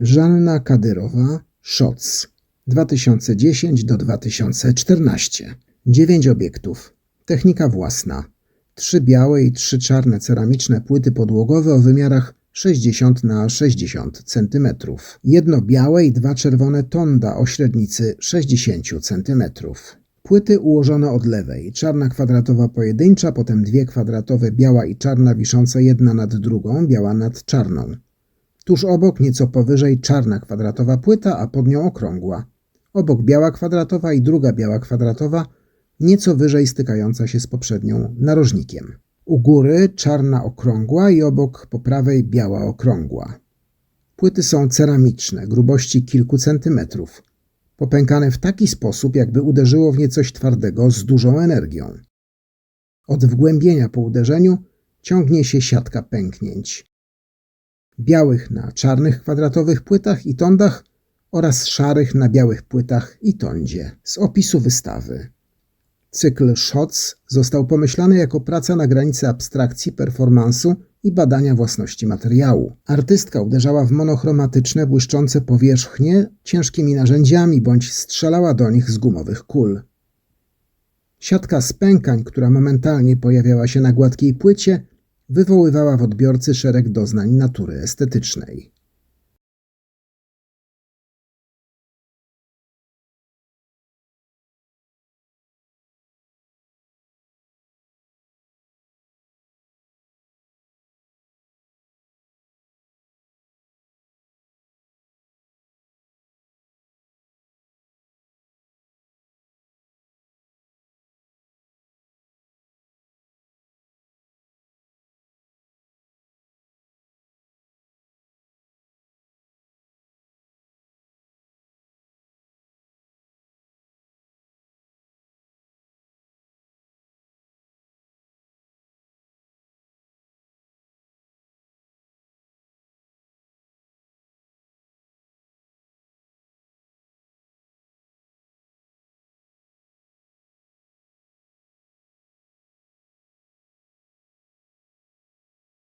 Żanna Kadyrowa, Szoc 2010 do 2014. 9 obiektów. Technika własna. Trzy białe i trzy czarne ceramiczne płyty podłogowe o wymiarach 60 na 60 cm. Jedno białe i dwa czerwone tonda o średnicy 60 cm. Płyty ułożone od lewej. Czarna kwadratowa pojedyncza, potem dwie kwadratowe biała i czarna wiszące jedna nad drugą, biała nad czarną. Tuż obok, nieco powyżej, czarna kwadratowa płyta, a pod nią okrągła. Obok biała kwadratowa i druga biała kwadratowa, nieco wyżej stykająca się z poprzednią narożnikiem. U góry czarna okrągła i obok po prawej biała okrągła. Płyty są ceramiczne, grubości kilku centymetrów. Popękane w taki sposób, jakby uderzyło w nie coś twardego z dużą energią. Od wgłębienia po uderzeniu ciągnie się siatka pęknięć. Białych na czarnych kwadratowych płytach i tondach oraz szarych na białych płytach i tondzie. Z opisu wystawy. Cykl SHOTS został pomyślany jako praca na granicy abstrakcji, performansu i badania własności materiału. Artystka uderzała w monochromatyczne, błyszczące powierzchnie ciężkimi narzędziami bądź strzelała do nich z gumowych kul. Siatka spękań, która momentalnie pojawiała się na gładkiej płycie, wywoływała w odbiorcy szereg doznań natury estetycznej.